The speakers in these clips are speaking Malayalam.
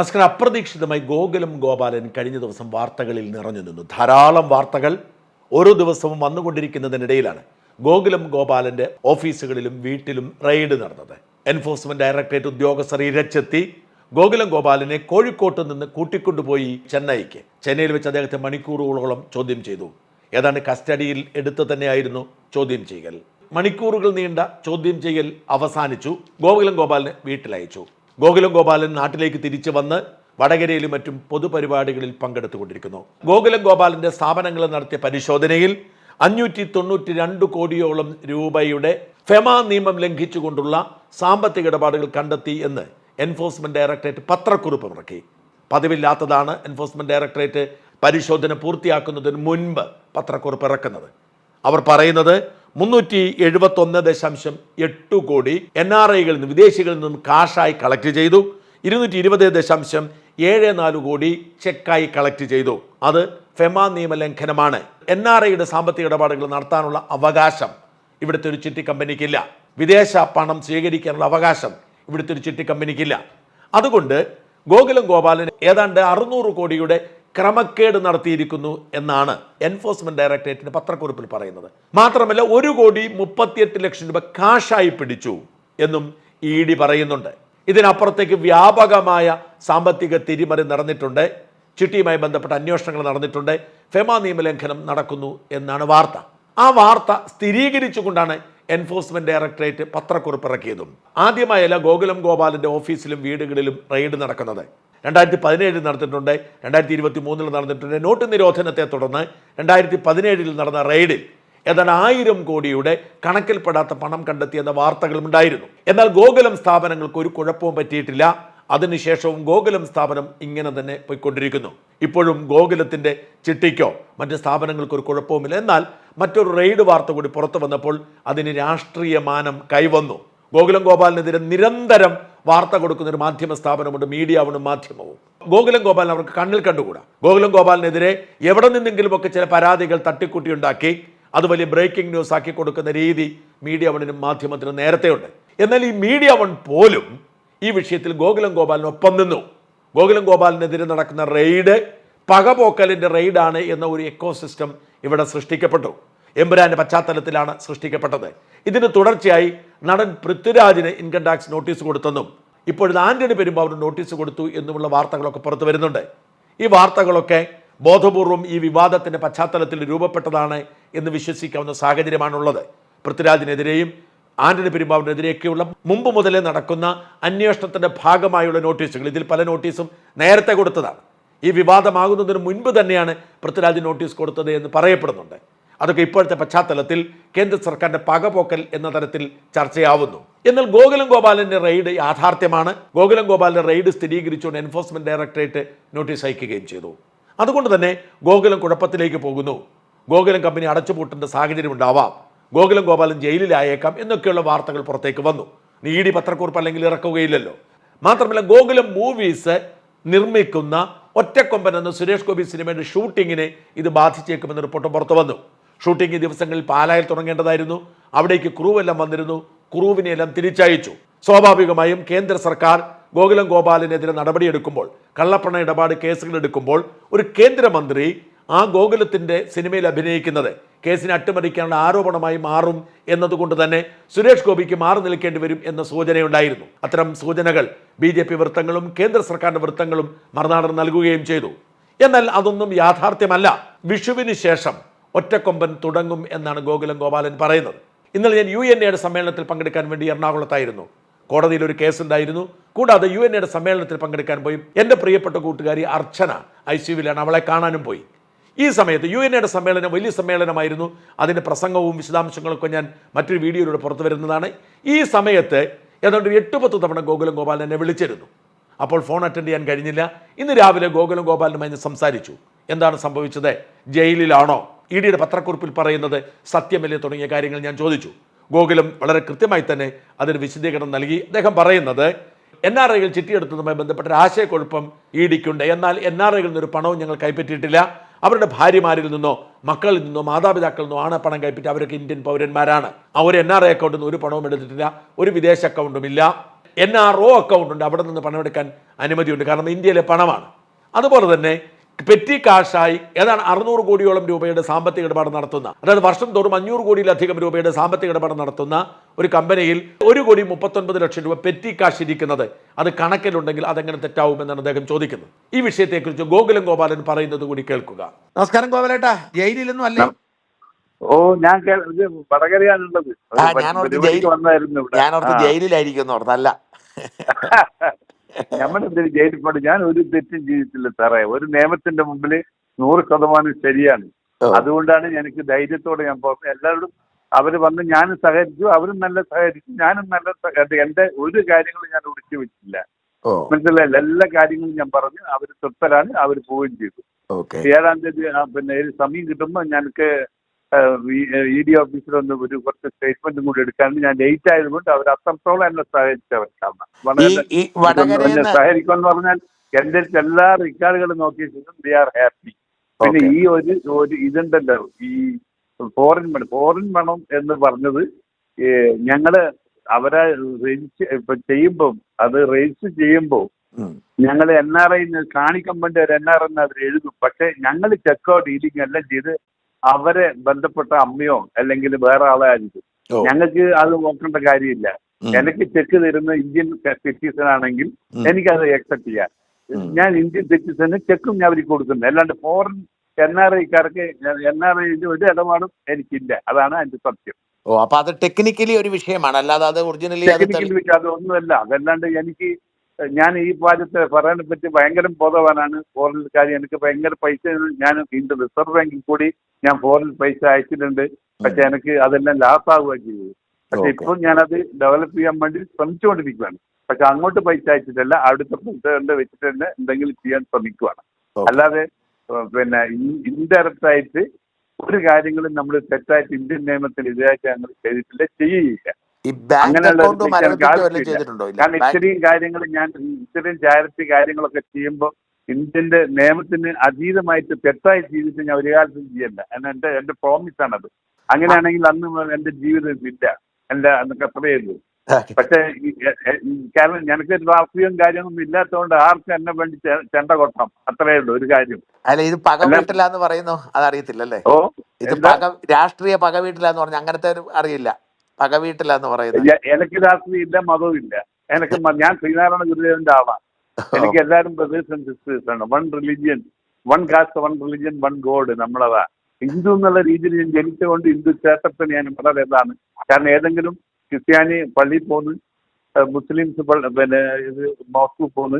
നസ്കർ അപ്രതീക്ഷിതമായി ഗോകുലം ഗോപാലൻ കഴിഞ്ഞ ദിവസം വാർത്തകളിൽ നിറഞ്ഞു നിന്നു. ധാരാളം വാർത്തകൾ ഓരോ ദിവസവും വന്നുകൊണ്ടിരിക്കുന്നതിനിടയിലാണ് ഗോകുലം ഗോപാലന്റെ ഓഫീസുകളിലും വീട്ടിലും റെയ്ഡ് നടന്നത്. എൻഫോഴ്സ്മെന്റ് ഡയറക്ടറേറ്റ് ഉദ്യോഗസ്ഥർ ഇരച്ചെത്തി ഗോകുലം ഗോപാലനെ കോഴിക്കോട്ട് നിന്ന് കൂട്ടിക്കൊണ്ടുപോയി ചെന്നൈക്ക്. ചെന്നൈയിൽ വെച്ച് അദ്ദേഹത്തെ മണിക്കൂറുകളോളം ചോദ്യം ചെയ്തു. ഏതാണ്ട് കസ്റ്റഡിയിൽ എടുത്ത് തന്നെയായിരുന്നു ചോദ്യം ചെയ്യൽ. മണിക്കൂറുകൾ നീണ്ട ചോദ്യം ചെയ്യൽ അവസാനിച്ചു. ഗോകുലം ഗോപാലിനെ വീട്ടിലയച്ചു. ഗോകുലം ഗോപാലൻ നാട്ടിലേക്ക് തിരിച്ചു വന്ന് വടകരയിലും മറ്റും പൊതുപരിപാടികളിൽ പങ്കെടുത്തുകൊണ്ടിരിക്കുന്നു. ഗോകുലം ഗോപാലന്റെ സ്ഥാപനങ്ങൾ നടത്തിയ പരിശോധനയിൽ അഞ്ഞൂറ്റി തൊണ്ണൂറ്റി രണ്ട് കോടിയോളം രൂപയുടെ ഫെമ നിയമം ലംഘിച്ചുകൊണ്ടുള്ള സാമ്പത്തിക ഇടപാടുകൾ കണ്ടെത്തി എന്ന് എൻഫോഴ്സ്മെന്റ് ഡയറക്ടറേറ്റ് പത്രക്കുറിപ്പ് ഇറക്കി പതിവില്ലാത്തതാണ് എൻഫോഴ്സ്മെന്റ് ഡയറക്ടറേറ്റ് പരിശോധന പൂർത്തിയാക്കുന്നതിന് മുൻപ് പത്രക്കുറിപ്പ് ഇറക്കുന്നത്. അവർ പറയുന്നത് മുന്നൂറ്റി എഴുപത്തൊന്ന് ദശാംശം എട്ട് കോടി എൻ ആർ ഐകളിൽ നിന്ന് വിദേശികളിൽ നിന്നും കാഷായി കളക്ട് ചെയ്തു. ഇരുന്നൂറ്റി ഇരുപത് ദശാംശം ഏഴ് നാല് കോടി ചെക്കായി കളക്ട് ചെയ്തു. അത് ഫെമ നിയമലംഘനമാണ്. എൻ ആർ ഐയുടെ സാമ്പത്തിക ഇടപാടുകൾ നടത്താനുള്ള അവകാശം ഇവിടുത്തെ ഒരു ചിട്ടി കമ്പനിക്കില്ല വിദേശ പണം സ്വീകരിക്കാനുള്ള അവകാശം ഇവിടുത്തെ ഒരു ചിട്ടി കമ്പനിക്കില്ല അതുകൊണ്ട് ഗോകുലം ഗോപാലൻ ഏതാണ്ട് അറുന്നൂറ് കോടിയുടെ ക്രമക്കേട് നടത്തിയിരിക്കുന്നു എന്നാണ് എൻഫോഴ്സ്മെന്റ് ഡയറക്ടറേറ്റിന്റെ പത്രക്കുറിപ്പിൽ പറയുന്നത്. മാത്രമല്ല ഒരു കോടി മുപ്പത്തിയെട്ട് ലക്ഷം രൂപ കാശായി പിടിച്ചു എന്നും ഇ ഡി പറയുന്നുണ്ട്. ഇതിനപ്പുറത്തേക്ക് വ്യാപകമായ സാമ്പത്തിക തിരിമറി നടന്നിട്ടുണ്ട്. ചിട്ടിയുമായി ബന്ധപ്പെട്ട അന്വേഷണങ്ങൾ നടന്നിട്ടുണ്ട്. ഫെമ നിയമലംഘനം നടക്കുന്നു എന്നാണ് വാർത്ത. ആ വാർത്ത സ്ഥിരീകരിച്ചുകൊണ്ടാണ് എൻഫോഴ്സ്മെന്റ് ഡയറക്ടറേറ്റ് പത്രക്കുറിപ്പ് ഇറക്കിയതും. ആദ്യമായല്ല ഗോകുലം ഗോപാലിന്റെ ഓഫീസിലും വീടുകളിലും റെയ്ഡ് നടക്കുന്നത്. രണ്ടായിരത്തി പതിനേഴിൽ നടന്നിട്ടുണ്ട് രണ്ടായിരത്തി ഇരുപത്തി മൂന്നിൽ നടന്നിട്ടുണ്ട്. നോട്ട് നിരോധനത്തെ തുടർന്ന് രണ്ടായിരത്തി പതിനേഴിൽ നടന്ന റെയ്ഡിൽ ഏതാണ്ട് ആയിരം കോടിയുടെ കണക്കിൽപ്പെടാത്ത പണം കണ്ടെത്തിയെന്ന വാർത്തകളും ഉണ്ടായിരുന്നു. എന്നാൽ ഗോകുലം സ്ഥാപനങ്ങൾക്ക് ഒരു കുഴപ്പവും പറ്റിയിട്ടില്ല. അതിനുശേഷവും ഗോകുലം സ്ഥാപനം ഇങ്ങനെ തന്നെ പോയിക്കൊണ്ടിരിക്കുന്നു. ഇപ്പോഴും ഗോകുലത്തിന്റെ ചിട്ടിക്കോ മറ്റ് സ്ഥാപനങ്ങൾക്ക് ഒരു കുഴപ്പവുമില്ല. എന്നാൽ മറ്റൊരു റെയ്ഡ് വാർത്ത കൂടി പുറത്തു വന്നപ്പോൾ അതിന് രാഷ്ട്രീയ മാനം കൈവന്നു. ഗോകുലം ഗോപാലിനെതിരെ നിരന്തരം വാർത്ത കൊടുക്കുന്ന ഒരു മാധ്യമ സ്ഥാപനമുണ്ട് മീഡിയ ആണ് മാധ്യമവും. ഗോകുലം ഗോപാലിനെ അവർക്ക് കണ്ണിൽ കണ്ടുകൂടാ? ഗോകുലം ഗോപാലിനെതിരെ എവിടെ നിന്നെങ്കിലുമൊക്കെ ചില പരാതികൾ തട്ടിക്കൂട്ടി ഉണ്ടാക്കി അത് വലിയ ബ്രേക്കിംഗ് ന്യൂസ് ആക്കി കൊടുക്കുന്ന രീതി മീഡിയ വണിനും മാധ്യമത്തിനും നേരത്തെ ഉണ്ട്. എന്നാൽ ഈ മീഡിയ വൺ പോലും ഈ വിഷയത്തിൽ ഗോകുലം ഗോപാലിനൊപ്പം നിന്നു. ഗോകുലം ഗോപാലിനെതിരെ നടക്കുന്ന റെയ്ഡ് പകപോക്കലിന്റെ റെയ്ഡാണ് എന്ന ഒരു എക്കോസിസ്റ്റം ഇവിടെ സൃഷ്ടിക്കപ്പെട്ടു. എമ്പുരാന്റെ പശ്ചാത്തലത്തിലാണ് സൃഷ്ടിക്കപ്പെട്ടത്. ഇതിന് തുടർച്ചയായി നടൻ പൃഥ്വിരാജിന് ഇൻകം ടാക്സ് നോട്ടീസ് കൊടുത്തെന്നും ഇപ്പോഴത്തെ ആന്റണി പെരുമ്പാവൂർ നോട്ടീസ് കൊടുത്തു എന്നുമുള്ള വാർത്തകളൊക്കെ പുറത്തു വരുന്നുണ്ട്. ഈ വാർത്തകളൊക്കെ ബോധപൂർവം ഈ വിവാദത്തിന്റെ പശ്ചാത്തലത്തിൽ രൂപപ്പെട്ടതാണ് എന്ന് വിശ്വസിക്കാവുന്ന സാഹചര്യമാണുള്ളത്. പൃഥ്വിരാജിനെതിരെയും ആന്റണി പെരുമ്പാവിനെതിരെയൊക്കെയുള്ള മുമ്പ് മുതലേ നടക്കുന്ന അന്വേഷണത്തിന്റെ ഭാഗമായുള്ള നോട്ടീസുകൾ ഇതിൽ പല നോട്ടീസും നേരത്തെ കൊടുത്തതാണ്. ഈ വിവാദമാകുന്നതിന് മുൻപ് തന്നെയാണ് പൃഥ്വിരാജ് നോട്ടീസ് കൊടുത്തത് എന്ന് പറയപ്പെടുന്നുണ്ട്. അതൊക്കെ ഇപ്പോഴത്തെ പശ്ചാത്തലത്തിൽ കേന്ദ്ര സർക്കാരിന്റെ പകപോക്കൽ എന്ന തരത്തിൽ ചർച്ചയാവുന്നു. എന്നാൽ ഗോകുലം ഗോപാലന്റെ റെയ്ഡ് യാഥാർത്ഥ്യമാണ്. ഗോകുലം ഗോപാലിന്റെ റെയ്ഡ് സ്ഥിരീകരിച്ചുകൊണ്ട് എൻഫോഴ്സ്മെന്റ് ഡയറക്ടറേറ്റ് നോട്ടീസ് അയക്കുകയും ചെയ്തു. അതുകൊണ്ട് തന്നെ ഗോകുലം കുഴപ്പത്തിലേക്ക് പോകുന്നു. ഗോകുലം കമ്പനി അടച്ചുപൂട്ടേണ്ട സാഹചര്യം ഉണ്ടാവാം. ഗോകുലം ഗോപാലൻ ജയിലിലായേക്കാം എന്നൊക്കെയുള്ള വാർത്തകൾ പുറത്തേക്ക് വന്നു. ഇ ഡി പത്രക്കുറിപ്പ് അല്ലെങ്കിൽ ഇറക്കുകയില്ലല്ലോ. മാത്രമല്ല ഗോകുലം മൂവീസ് നിർമ്മിക്കുന്ന ഒറ്റക്കൊമ്പൻ എന്ന സുരേഷ് ഗോപി സിനിമയുടെ ഷൂട്ടിങ്ങിനെ ഇത് ബാധിച്ചേക്കുമെന്ന് റിപ്പോർട്ട് പുറത്തു വന്നു. ഷൂട്ടിംഗ് ദിവസങ്ങളിൽ പാലായിൽ തുടങ്ങേണ്ടതായിരുന്നു. അവിടേക്ക് ക്രൂവെല്ലാം വന്നിരുന്നു. ക്രൂവിനെ എല്ലാം തിരിച്ചയച്ചു. സ്വാഭാവികമായും കേന്ദ്ര സർക്കാർ ഗോകുലം ഗോപാലിനെതിരെ നടപടിയെടുക്കുമ്പോൾ കള്ളപ്പണ ഇടപാട് കേസുകൾ എടുക്കുമ്പോൾ ഒരു കേന്ദ്രമന്ത്രി ആ ഗോകുലത്തിന്റെ സിനിമയിൽ അഭിനയിക്കുന്നത് കേസിനെ അട്ടിമറിക്കാനുള്ള ആരോപണമായി മാറും എന്നതുകൊണ്ട് തന്നെ സുരേഷ് ഗോപിക്ക് മാറി നിൽക്കേണ്ടി വരും എന്ന സൂചനയുണ്ടായിരുന്നു. അത്തരം സൂചനകൾ ബി ജെ പി വൃത്തങ്ങളും കേന്ദ്ര സർക്കാരിന്റെ വൃത്തങ്ങളും മറുനാടൻ നൽകുകയും ചെയ്തു. എന്നാൽ അതൊന്നും യാഥാർത്ഥ്യമല്ല. വിഷുവിന് ശേഷം ഒറ്റക്കൊമ്പൻ തുടങ്ങും എന്നാണ് ഗോകുലം ഗോപാലൻ പറയുന്നത്. ഇന്നലെ ഞാൻ യു എൻ എയുടെ സമ്മേളനത്തിൽ പങ്കെടുക്കാൻ വേണ്ടി എറണാകുളത്തായിരുന്നു. കോടതിയിൽ ഒരു കേസുണ്ടായിരുന്നു കൂടാതെ യു എൻ എയുടെ സമ്മേളനത്തിൽ പങ്കെടുക്കാൻ പോയി. എന്റെ പ്രിയപ്പെട്ട കൂട്ടുകാരി അർച്ചന ഐ സിയുവിലാണ് അവളെ കാണാനും പോയി. ഈ സമയത്ത് യു എൻ എയുടെ സമ്മേളനം വലിയ സമ്മേളനമായിരുന്നു. അതിന്റെ പ്രസംഗവും വിശദാംശങ്ങളൊക്കെ ഞാൻ മറ്റൊരു വീഡിയോയിലൂടെ പുറത്തു വരുന്നതാണ്. ഈ സമയത്ത് ഏതാണ്ട് എട്ട് പത്ത് തവണ ഗോകുലം ഗോപാലൻ എന്നെ വിളിച്ചിരുന്നു. അപ്പോൾ ഫോൺ അറ്റൻഡ് ചെയ്യാൻ കഴിഞ്ഞില്ല. ഇന്ന് രാവിലെ ഗോകുലം ഗോപാലനുമായി സംസാരിച്ചു. എന്താണ് സംഭവിച്ചത്? ജയിലിലാണോ? ഇ ഡിയുടെ പത്രക്കുറിപ്പിൽ പറയുന്നത് സത്യമല്ലേ തുടങ്ങിയ കാര്യങ്ങൾ ഞാൻ ചോദിച്ചു. ഗോകുലം വളരെ കൃത്യമായി തന്നെ അതിന് വിശദീകരണം നൽകി. അദ്ദേഹം പറയുന്നത് എൻ ആർ ഐകൾ ചിട്ടിയെടുത്തതുമായി ബന്ധപ്പെട്ട ഒരു ആശയക്കുഴപ്പം ഇ ഡിക്കുണ്ട്. എന്നാൽ എൻ ആർ ഐകളിൽ നിന്നൊരു പണവും ഞങ്ങൾ കൈപ്പറ്റിയിട്ടില്ല. അവരുടെ ഭാര്യമാരിൽ നിന്നോ മക്കളിൽ നിന്നോ മാതാപിതാക്കളിൽ നിന്നോ ആണ് പണം കൈപ്പറ്റി അവരൊക്കെ ഇന്ത്യൻ പൗരന്മാരാണ്. അവർ എൻ ആർ ഐ അക്കൗണ്ടിൽ നിന്ന് ഒരു പണവും എടുത്തിട്ടില്ല. ഒരു വിദേശ അക്കൗണ്ടും ഇല്ല. എൻ ആർ ഒ അക്കൗണ്ട് ഉണ്ട്. അവിടെ നിന്ന് പണമെടുക്കാൻ അനുമതിയുണ്ട്. കാരണം ഇന്ത്യയിലെ പണമാണ്. അതുപോലെ തന്നെ പെറ്റി കാഷായി ഏതാണ് അറുന്നൂറ് കോടിയോളം രൂപയുടെ സാമ്പത്തിക ഇടപാട് നടത്തുന്ന അതായത് വർഷം തോറും അഞ്ഞൂറ് കോടിയിലധികം രൂപയുടെ സാമ്പത്തിക ഇടപാട് നടത്തുന്ന ഒരു കമ്പനിയിൽ ഒരു കോടി മുപ്പത്തൊൻപത് ലക്ഷം രൂപ പെറ്റി കാശ് ഇരിക്കുന്നത്. അത് കണക്കിലുണ്ടെങ്കിൽ അതെങ്ങനെ തെറ്റാവുമെന്നാണ് അദ്ദേഹം ചോദിക്കുന്നത്. ഈ വിഷയത്തെക്കുറിച്ച് ഗോകുലം ഗോപാലൻ പറയുന്നത് കൂടി കേൾക്കുക. നമസ്കാരം ഗോപാലേട്ടാ. ജയിലിലൊന്നും അല്ല? ഓ ഞാൻ വടകരയാണുള്ളത്. ഞാനോർത്ത് ഞാൻ ഓർത്ത് വന്നായിരുന്നു ഞാൻ ഓർത്ത്. ജയിലിലായിരിക്കും എന്ന് ജയിലിൽ പോണ്ട് ഞാൻ ഒരു തെറ്റും ചെയ്തിട്ടില്ല സാറേ. ഒരു നിയമത്തിന്റെ മുമ്പിൽ നൂറ് ശതമാനം ശരിയാണ്. അതുകൊണ്ടാണ് എനിക്ക് ധൈര്യത്തോടെ ഞാൻ പോകുന്നത് എല്ലാവരും അവർ വന്ന് ഞാനും സഹകരിച്ചു അവരും നല്ല സഹകരിച്ചു ഞാനും നല്ല സഹകരിച്ചു. എന്റെ ഒരു കാര്യങ്ങളും ഞാൻ ഒളിച്ചു വെച്ചില്ല മനസ്സിലായില്ല? എല്ലാ കാര്യങ്ങളും ഞാൻ പറഞ്ഞു. അവർ തൃപ്തരാണ്. അവർ പോവുകയും ചെയ്തു. ഏഴാം തീയതി പിന്നെ ഒരു സമയം കിട്ടുമ്പോൾ ഞങ്ങൾക്ക് ഇ ഡി ഓഫീസിൽ ഒന്ന് ഒരു കുറച്ച് സ്റ്റേറ്റ്മെന്റും കൂടി എടുക്കാനും ഞാൻ ലേറ്റ് ആയതുകൊണ്ട് അവർ അത്രത്തോളം എന്നെ സഹകരിച്ചവർക്കാണ് വളരെ എന്നെ സഹകരിക്കുമെന്ന് പറഞ്ഞാൽ എന്റെ എല്ലാ റിക്കാർഡുകളും നോക്കിയ ശേഷം ദേ ആർ ഹാപ്പി പിന്നെ ഈ ഒരു ഒരു ഇതുണ്ടല്ലോ ഈ ഫോറിൻ മണി ഫോറിൻ മണം എന്ന് പറഞ്ഞത് ഞങ്ങൾ അവരെ രജിസ്റ്റർ ഇപ്പൊ ചെയ്യുമ്പോൾ അത് രജിസ്റ്റർ ചെയ്യുമ്പോൾ ഞങ്ങൾ എൻ ആർ ഐ കാണിക്കാൻ വേണ്ടി ഒരു എൻ ആർ അവർ എഴുതും പക്ഷെ ഞങ്ങൾ ചെക്കൗട്ട് ഡീലിംഗ് എല്ലാം ചെയ്ത് അവരെ ബന്ധപ്പെട്ട അമ്മയോ അല്ലെങ്കിൽ വേറെ ആളായിരിക്കും. ഞങ്ങൾക്ക് അത് നോക്കേണ്ട കാര്യമില്ല. എനിക്ക് ചെക്ക് തരുന്ന ഇന്ത്യൻ സിറ്റിസൺ ആണെങ്കിൽ. എനിക്കത് അക്സെപ്റ്റ് ചെയ്യാം. ഞാൻ ഇന്ത്യൻ സിറ്റിസന് ചെക്കും ഞാൻ അവർക്ക് കൊടുക്കുന്നത്. അല്ലാണ്ട് ഫോറിൻ എൻ ആർ ഐക്കാർക്ക് എൻ ആർ ഐന്റെ ഒരു ഇടപാടും എനിക്കില്ല. അതാണ് അതിന്റെ സത്യം. ഓ അപ്പൊ അത് ടെക്നിക്കലി ഒരു വിഷയമാണ്. അല്ലാതെ അത് ഒറിജിനലി അതൊന്നുമല്ല. അതല്ലാണ്ട് എനിക്ക് ഞാൻ ഈ പാചകത്തെ പറയാനെ പറ്റി ഭയങ്കര ബോധവാനാണ്. ഫോറിൻ കാര്യം എനിക്ക് ഭയങ്കര പൈസ ഞാൻ ഇന്ത്യ റിസർവ് ബാങ്കിൽ കൂടി ഞാൻ ഫോറിൻ പൈസ അയച്ചിട്ടുണ്ട്. പക്ഷെ എനിക്ക് അതെല്ലാം ലാസ് ലാസാവുകയും ചെയ്തു. പക്ഷെ ഇപ്പം ഇപ്പോൾ ഞാനത് ഡെവലപ്പ് ചെയ്യാൻ വേണ്ടി ശ്രമിച്ചുകൊണ്ടിരിക്കുകയാണ്. പക്ഷെ അങ്ങോട്ട് പൈസ അയച്ചിട്ടല്ല അവിടുത്തെ പൈസ കൊണ്ട് വെച്ചിട്ട് തന്നെ എന്തെങ്കിലും ചെയ്യാൻ ശ്രമിക്കുകയാണ് അല്ലാതെ പിന്നെ ഇൻഡയറക്റ്റ് ആയിട്ട് ഒരു കാര്യങ്ങളും നമ്മൾ തെറ്റായിട്ട് ഇന്ത്യൻ നിയമത്തിൽ ഇതായിട്ട് ഞങ്ങൾ ചെയ്തിട്ടില്ല ചെയ്യുകയില്ല ഈ ബാങ്ക് അങ്ങനെയുള്ള അക്കൗണ്ട് ഒരു മരവിപ്പിച്ചോ വല്ലതും ആവശ്യമില്ല. ചെയ്തിട്ടുണ്ടോ? ഇല്ല. കാരണം ബാങ്ക്- ഇത്രയും കാര്യങ്ങൾ ഞാൻ ഇത്രയും ചാരിറ്റി കാര്യങ്ങളൊക്കെ ചെയ്യുമ്പോൾ ഇന്ത്യന്റെ നിയമത്തിന് അതീതമായിട്ട് തെറ്റായി ജീവിച്ച് ഞാൻ ഒരു കാലത്തും ചെയ്യണ്ട. കാരണം എന്റെ എന്റെ പ്രോമിസ് ആണത്. അങ്ങനെയാണെങ്കിൽ അന്ന് മുതൽ എന്റെ ജീവിതം ഇല്ല. എന്റെ അന്നൊക്കെ അത്രയുള്ളൂ ഉള്ളൂ. Okay. പക്ഷേ ഈ- എ- എ- ഈ കാരണം ഞങ്ങൾക്ക് രാഷ്ട്രീയവും കാര്യമൊന്നും ഇല്ലാത്തതുകൊണ്ട് ആർക്കും എന്നെ വേണ്ടി ചെ- ചെണ്ട കൊട്ടണം. അത്രയേ ഉള്ളൂ ഒരു കാര്യം. അല്ല ഇത് പക അല്ല- വീട്ടിലാന്ന് പറയുന്നു? അതറിയത്തില്ലല്ലേ? ഓ ഇത് എന്താ? പക രാഷ്ട്രീയ പക വീട്ടിലാന്ന് പറഞ്ഞു അങ്ങനത്തെ ഒരു അറിയില്ല. പക വീട്ടിലാന്ന് പറയുന്നത് എനിക്ക് രാഷ്ട്രീയം ഇല്ല മതവും ഇല്ല. എനിക്ക് ഞാൻ ശ്രീനാരായണ ഗുരുദേവന്റെ ആളാണ് എനിക്ക് എല്ലാരും ബ്രദേഴ്സ് ആൻഡ് സിസ്റ്റേഴ്സ് ആണ്. One religion one caste one religion one god നമ്മളതാ. Hindu എന്നുള്ള രീതിയിൽ ഞാൻ ജനിച്ചുകൊണ്ട് ഹിന്ദു ക്ഷേത്രത്തിന് ഞാൻ വളരെ ഇതാണ്. കാരണം ഏതെങ്കിലും ക്രിസ്ത്യാനി പള്ളിയിൽ പോന്ന് മുസ്ലിംസ് പിന്നെ ഇത് മോസ്കു പോന്ന്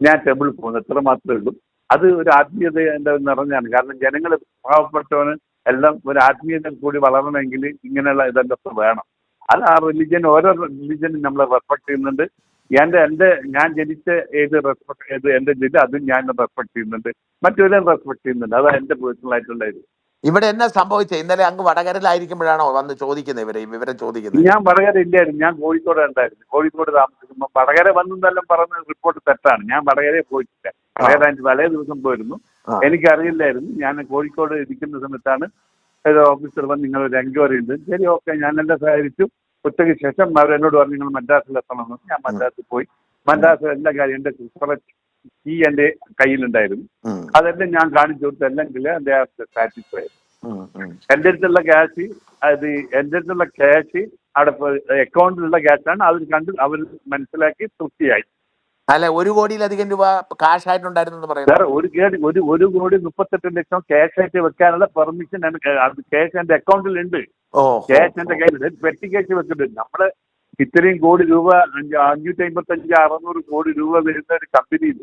ഞാൻ ടെമ്പിളിൽ പോകുന്നു എത്ര മാത്രമേ ഉള്ളൂ. അത് ഒരു ആത്മീയത എന്റെ നിറഞ്ഞാണ് കാരണം ജനങ്ങൾ പാവപ്പെട്ടവന് എല്ലാം ഒരു ആത്മീയത കൂടി വളരണമെങ്കിൽ ഇങ്ങനെയുള്ള ഇതെല്ലാം വേണം. അത് ആ റിലിജൻ ഓരോ റിലിജനും നമ്മളെ റെസ്പെക്ട് ചെയ്യുന്നുണ്ട്. എന്റെ എന്റെ ഞാൻ ജനിച്ച ഏത് റെസ്പെക്ട് ഏത് എന്റെ ജില്ല അതും ഞാൻ റെസ്പെക്ട് ചെയ്യുന്നുണ്ട്. മറ്റൊരു റെസ്പെക്ട് ചെയ്യുന്നുണ്ട്. അതാണ് എന്റെ പേഴ്സണൽ ആയിട്ടുള്ള ഇത്. ഇവിടെ എന്നാ സംഭവിച്ചത് ഇന്നലെ അങ്ങ് വടകരയിലായിരിക്കുമ്പോഴാണോ വന്ന് ചോദിക്കുന്നത് ഇവരെ ഈ വിവരം ചോദിക്കുന്നത്? ഞാൻ വടകര ഇല്ലായിരുന്നു. ഞാൻ കോഴിക്കോട് ഉണ്ടായിരുന്നു. കോഴിക്കോട് താമസിക്കുമ്പോൾ വടകര വന്നെന്നെല്ലാം പറഞ്ഞ റിപ്പോർട്ട് തെറ്റാണ്. ഞാൻ വടകരയെ പോയിട്ടില്ല. വടകര എനിക്ക് തലേ ദിവസം പോയിരുന്നു. എനിക്കറിയില്ലായിരുന്നു. ഞാൻ കോഴിക്കോട് ഇരിക്കുന്ന സമയത്താണ് ഓഫീസർ വന്ന് നിങ്ങൾ ഒരു എൻക്വയറി ഉണ്ട്. ശരി ഓക്കെ. ഞാൻ എല്ലാം സഹകരിച്ചു. ഉച്ചയ്ക്ക് ശേഷം അവർ എന്നോട് പറഞ്ഞു നിങ്ങൾ മദ്രാസിൽ എത്തണമെന്ന് ഞാൻ മദ്രാസിൽ പോയി. മദ്രാസിൽ എല്ലാ കാര്യം എന്റെ കീ എന്റെ കയ്യിലുണ്ടായിരുന്നു. അതെല്ലാം ഞാൻ കാണിച്ചു കൊടുത്തു. അല്ലെങ്കിൽ എന്റെ സാറ്റിസ്ഫൈ ഉം. എന്റെ അടുത്തുള്ള ക്യാഷ് അത് എന്റെ അടുത്തുള്ള ക്യാഷ് അവിടെ അക്കൗണ്ടിലുള്ള ക്യാഷാണ് അവർ കണ്ട് അവർ മനസ്സിലാക്കി തൃപ്തിയായി. അല്ല ഒരു കോടിയിലധികം രൂപ കാഷ് ആയിട്ടുണ്ടായിരുന്നു എന്ന് പറയുന്നത്. സാർ ഒരു കേടി ഒരു ഒരു കോടി മുപ്പത്തെട്ട് ലക്ഷം ക്യാഷ് ആയിട്ട് വെക്കാനുള്ള പെർമിഷൻ ക്യാഷ് എന്റെ അക്കൗണ്ടിൽ ഉണ്ട് ഓ. ക്യാഷ് എന്റെ കയ്യിൽ പെട്ടി ക്യാഷ് വെക്കുന്നുണ്ട്. നമ്മൾ ഇത്രയും കോടി രൂപ അഞ്ഞൂറ്റി അമ്പത്തി അഞ്ച് അറുന്നൂറ് കോടി രൂപ വരുന്ന ഒരു കമ്പനിയിൽ.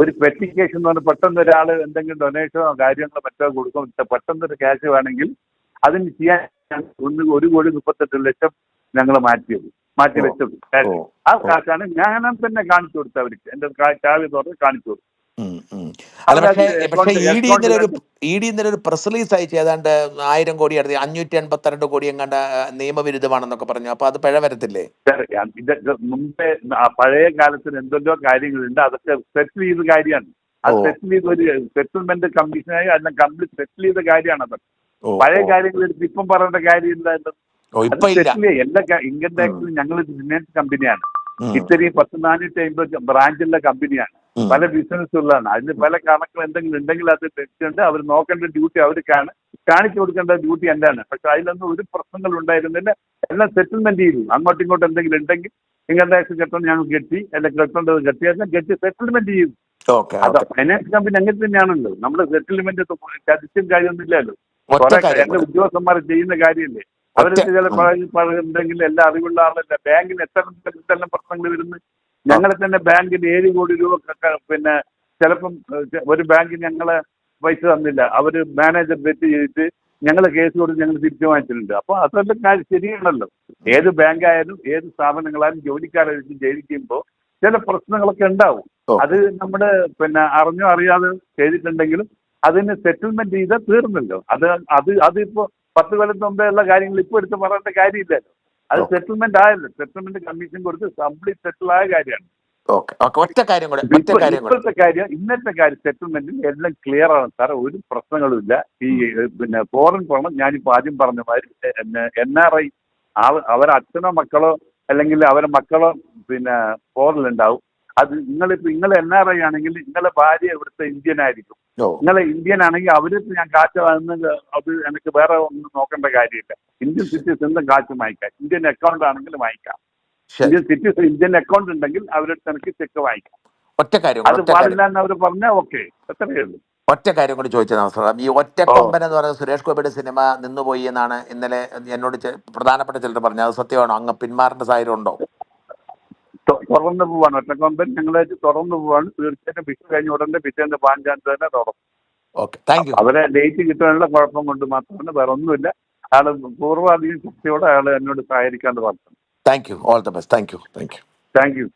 ഒരു പെട്ടി ക്യാഷ് എന്ന് പറഞ്ഞാൽ പെട്ടെന്ന് ഒരാൾ എന്തെങ്കിലും ഡൊനേഷനോ കാര്യങ്ങളോ മറ്റോ കൊടുക്കും. പെട്ടെന്ന് ഒരു ക്യാഷ് വേണമെങ്കിൽ അതിന് ചെയ്യാൻ ഒന്ന് ഒരു കോടി മുപ്പത്തെട്ട് ലക്ഷം ഞങ്ങൾ മാറ്റിയത്. മാറ്റി വെച്ചത്. ആ കാശാണ് ഞാൻ തന്നെ കാണിച്ചു കൊടുത്തു അവർക്ക്. എന്റെ ചാവി തുറന്ന് കാണിച്ചു കൊടുത്തു. ഉം, ഉം. അല്ല അവരത് പക്ഷേ പക്ഷേ ഇ ഡി ഇന്നലെ ഒരു ൽ ഇ ഡി ഇന്നലെ ഒരു പ്രസ് റിലീസ് അയച്ചു. ഏതാണ്ട് ആയിരം കോടി അടുത്ത് അഞ്ഞൂറ്റി എൺപത്തിരണ്ട് കോടി എങ്ങാണ്ട് നിയമവിരുദ്ധമാണെന്നൊക്കെ പറഞ്ഞു. അപ്പൊ അത് പിഴ വരത്തില്ലേ മുമ്പേ പഴയ കാലത്തിന് എന്തെല്ലോ കാര്യങ്ങളുണ്ട്. അതൊക്കെ സെറ്റിൽ ചെയ്ത കാര്യമാണ്. അത് സെറ്റിൽ ചെയ്ത ഒരു സെറ്റിൽമെന്റ് കമ്മീഷനായി അതിനെ കംപ്ലീറ്റ് സെറ്റിൽ ചെയ്ത കാര്യമാണ് അതൊക്കെ പഴയ കാര്യങ്ങളിൽ കാര്യങ്ങൾ എടുത്ത് ഇപ്പം പറയേണ്ട കാര്യമില്ല ഓ ഇപ്പൊ ഇല്ല. എല്ലാ ഇൻകം ടാക്സിലും ഞങ്ങൾ ഫിനാൻസ് കമ്പനിയാണ് ഉം. ഇത്രയും പത്ത് നാനൂറ്റി അമ്പത് ബ്രാഞ്ചുള്ള കമ്പനിയാണ് ഉം. പല ബിസിനസ് ഉള്ളതാണ്. അതിന് പല കണക്കുകൾ എന്തെങ്കിലും ഉണ്ടെങ്കിൽ അത് തെറ്റുണ്ട് അവർ നോക്കേണ്ട ഡ്യൂട്ടി അവർക്കാണ് കാണിച്ചു കൊടുക്കേണ്ട ഡ്യൂട്ടി എന്താണ്? പക്ഷെ അതിലൊന്നും ഒരു പ്രശ്നങ്ങൾ ഉണ്ടായിരുന്നില്ല. എല്ലാം സെറ്റിൽമെന്റ് ചെയ്തു. അങ്ങോട്ടും ഇങ്ങോട്ടും എന്തെങ്കിലും ഉണ്ടെങ്കിൽ ഇൻകം ടാക്സ് കെട്ടണം ഞങ്ങൾ കെട്ടി. അല്ലെങ്കിൽ കെട്ടേണ്ടത് കെട്ടിയാൽ കെട്ടി സെറ്റിൽമെന്റ് ചെയ്തു ഓക്കെ അത് ഓക്കെ ഫൈനാൻസ് കമ്പനി അങ്ങനെ തന്നെയാണല്ലോ. നമ്മുടെ സെറ്റിൽമെന്റ് ചതിച്ചും കാര്യമൊന്നുമില്ലല്ലോ ഒറ്റ കുറെ കാര്യം എന്റെ കൂടെ. ഉദ്യോഗസ്ഥന്മാർ ചെയ്യുന്ന കാര്യമല്ലേ? ഒറ്റ- ചില എല്ലാം അറിവുള്ള ആളല്ല? ബാങ്കിന് എത്ര എന്തെല്ലാം പ്രശ്നങ്ങൾ വരുന്നു? ഞങ്ങളെ തന്നെ ബാങ്കിന് ഏഴ് കോടി രൂപ പിന്നെ ചിലപ്പം ഒരു ബാങ്ക് ഞങ്ങളെ പൈസ തന്നില്ല. അവർ മാനേജർ തെറ്റ് ചെയ്തിട്ട് ഞങ്ങൾ കേസ് കൊടുത്ത് ഞങ്ങൾ തിരിച്ചു വാങ്ങിച്ചിട്ടുണ്ട്. അപ്പൊ അതെല്ലാം കാര്യം ശരിയാണല്ലോ. ഏത് ബാങ്കായാലും ഏത് സ്ഥാപനങ്ങളായാലും ജോലിക്കാരായിരിക്കും ജയിലിക്കുമ്പോൾ ചില പ്രശ്നങ്ങളൊക്കെ ഉണ്ടാവും. അത് നമ്മുടെ പിന്നെ അറിഞ്ഞോ അറിയാതെ ചെയ്തിട്ടുണ്ടെങ്കിലും അതിന് സെറ്റിൽമെന്റ് ചെയ്താൽ തീർന്നല്ലോ. അത് അത് അതിപ്പോ പത്ത് കൊല്ലം മുമ്പേ ഉള്ള കാര്യങ്ങൾ ഇപ്പൊ എടുത്ത് പറയേണ്ട കാര്യമില്ലല്ലോ അത് സെറ്റിൽമെന്റ് ആയല്ലോ. സെറ്റിൽമെന്റ് കമ്മീഷൻ കൊടുത്ത് കംപ്ലീറ്റ് സെറ്റിൽ ആയ കാര്യമാണ്. ഒറ്റ കാര്യം കൂടെ ഇപ്പോഴത്തെ കാര്യം ഇന്നത്തെ കാര്യം സെറ്റിൽമെന്റിൽ എല്ലാം ക്ലിയർ ആണ്. സാറേ ഒരു പ്രശ്നങ്ങളുമില്ല. ഈ പിന്നെ ഫോറിൻ പണം. ഞാനിപ്പോ ആദ്യം പറഞ്ഞ മാതിരി എൻ ആർ ഐ അവരെ അച്ഛനോ മക്കളോ അല്ലെങ്കിൽ അവരെ മക്കളോ പിന്നെ ഫോറിൽ ഉണ്ടാവും. അത് നിങ്ങളിപ്പോ നിങ്ങൾ എൻ ആർ ഐ ആണെങ്കിൽ നിങ്ങളെ ഭാര്യ ഇവിടുത്തെ ഇന്ത്യൻ ആയിരിക്കും. നിങ്ങളെ ഇന്ത്യൻ ആണെങ്കിൽ അവരിപ്പോ ഞാൻ കാറ്റ് വാങ്ങുന്നത് അത് എനിക്ക് വേറെ ഒന്നും നോക്കേണ്ട കാര്യമില്ല. ഇന്ത്യൻ സിറ്റിസൺസും കാറ്റ് വാങ്ങിക്കാം. ഇന്ത്യൻ അക്കൗണ്ട് ആണെങ്കിൽ വാങ്ങിക്കാം. ഇന്ത്യൻ സിറ്റീസ് ഇന്ത്യൻ അക്കൗണ്ട് ഉണ്ടെങ്കിൽ അവരുടെ എനിക്ക് ചെക്ക് വാങ്ങിക്കാം. ഒറ്റ കാര്യം അത് പാടില്ല എന്ന് അവർ പറഞ്ഞാൽ ഓക്കെ അത്രയേ ഉള്ളൂ. ഒറ്റ കാര്യം കൂടി ചോദിച്ചത് നമസ്കാരം. ഈ ഒറ്റക്കൊമ്പൻ എന്ന് പറയുന്ന സുരേഷ് ഗോപിയുടെ സിനിമ നിന്നുപോയി എന്നാണ് ഇന്നലെ എന്നോട് പ്രധാനപ്പെട്ട ചിലർ പറഞ്ഞത്. അത് സത്യമാണോ? അങ്ങ് പിന്മാറേണ്ട സാഹചര്യം ഉണ്ടോ? തുറന്നു പോവാണ്. ഒറ്റക്കൊമ്പൻ ഞങ്ങളെ തുറന്നു പോവാണ്. തീർച്ചയായിട്ടും വിഷു കഴിഞ്ഞ ഉടനെ പിറ്റേന്ന് പാഞ്ചാൻ തന്നെ തുറന്നു ഓക്കെ. താങ്ക് യു അവരെ ഡേറ്റ് കിട്ടാനുള്ള കുഴപ്പം കൊണ്ട് മാത്രമാണ് വേറെ ഒന്നുമില്ല. ആൾ പൂർവാധികം ശക്തിയോടെ അയാൾ എന്നോട് സഹകരിക്കാണ്ട് പറഞ്ഞു thank you all the best thank you thank you thank you